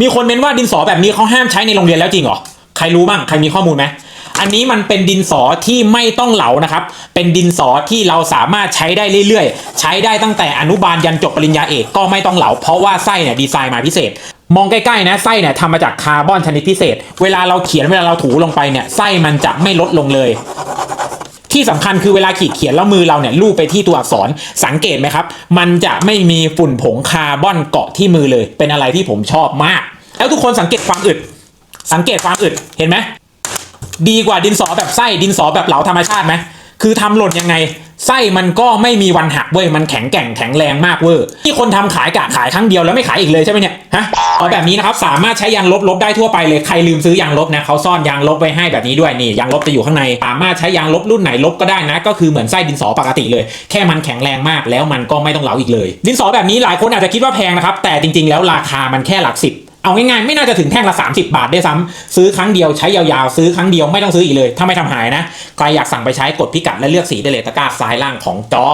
มีคนเม้นว่าดินสอแบบนี้เขาห้ามใช้ในโรงเรียนแล้วจริงเหรอ ใครรู้บ้าง ใครมีข้อมูลไหมอันนี้มันเป็นดินสอที่ไม่ต้องเหลานะครับ เป็นดินสอที่เราสามารถใช้ได้เรื่อยๆ ใช้ได้ตั้งแต่อนุบาลยันจบปริญญาเอกก็ไม่ต้องเหลา เพราะว่าไส้เนี่ยดีไซน์มาพิเศษ มองใกล้ๆนะไส้เนี่ยทำมาจากคาร์บอนชนิดพิเศษ เวลาเราเขียนเวลาเราถูลงไปเนี่ยไส้มันจะไม่ลดลงเลย ที่สำคัญคือเวลาขีดเขียนแล้วมือเราเนี่ยลูบไปที่ตัวอักษรสังเกตไหมครับ มันจะไม่มีฝุ่นผงคาร์บอนเกาะที่มือเลย เป็นอะไรที่ผมชอบมาก แล้วทุกคนสังเกตความอึด สังเกตความอึดเห็นไหมดีกว่าดินสอแบบไส้ดินสอแบบเหลาธรรมชาติไหมคือทำหล่นยังไงไส้มันก็ไม่มีวันหักเว้ยมันแข็งแกร่งแข็งแรงมากเวอร์ที่คนทำขายกะขายครั้งเดียวแล้วไม่ขายอีกเลยใช่ไหมเนี่ยฮะ เอาแบบนี้นะครับสามารถใช้ยางลบลบได้ทั่วไปเลยใครลืมซื้อยางลบนะเขาซ่อนยางลบไว้ให้แบบนี้ด้วยนี่ยางลบจะอยู่ข้างในสามารถใช้ยางลบรุ่นไหนลบก็ได้นะ ก็คือเหมือนไส้ดินสอปกติเลย แค่มันแข็งแรงมากแล้วมันก็ไม่ต้องเหลาอีกเลย ดินสอแบบนี้หลายคนอาจจะคิดว่าแพงนะครับแต่จริงๆแล้วราคามันแค่หลักสิบเอาง่ายๆไม่น่าจะถึงแท่งละ 30 บาทได้ซ้ำซื้อครั้งเดียวใช้ยาวๆ ซื้อครั้งเดียวไม่ต้องซื้ออีกเลย ถ้าไม่ทำหายนะใครอยากสั่งไปใช้กดพิกัดและเลือกสีได้เลยตะกร้าซ้ายล่างของจอ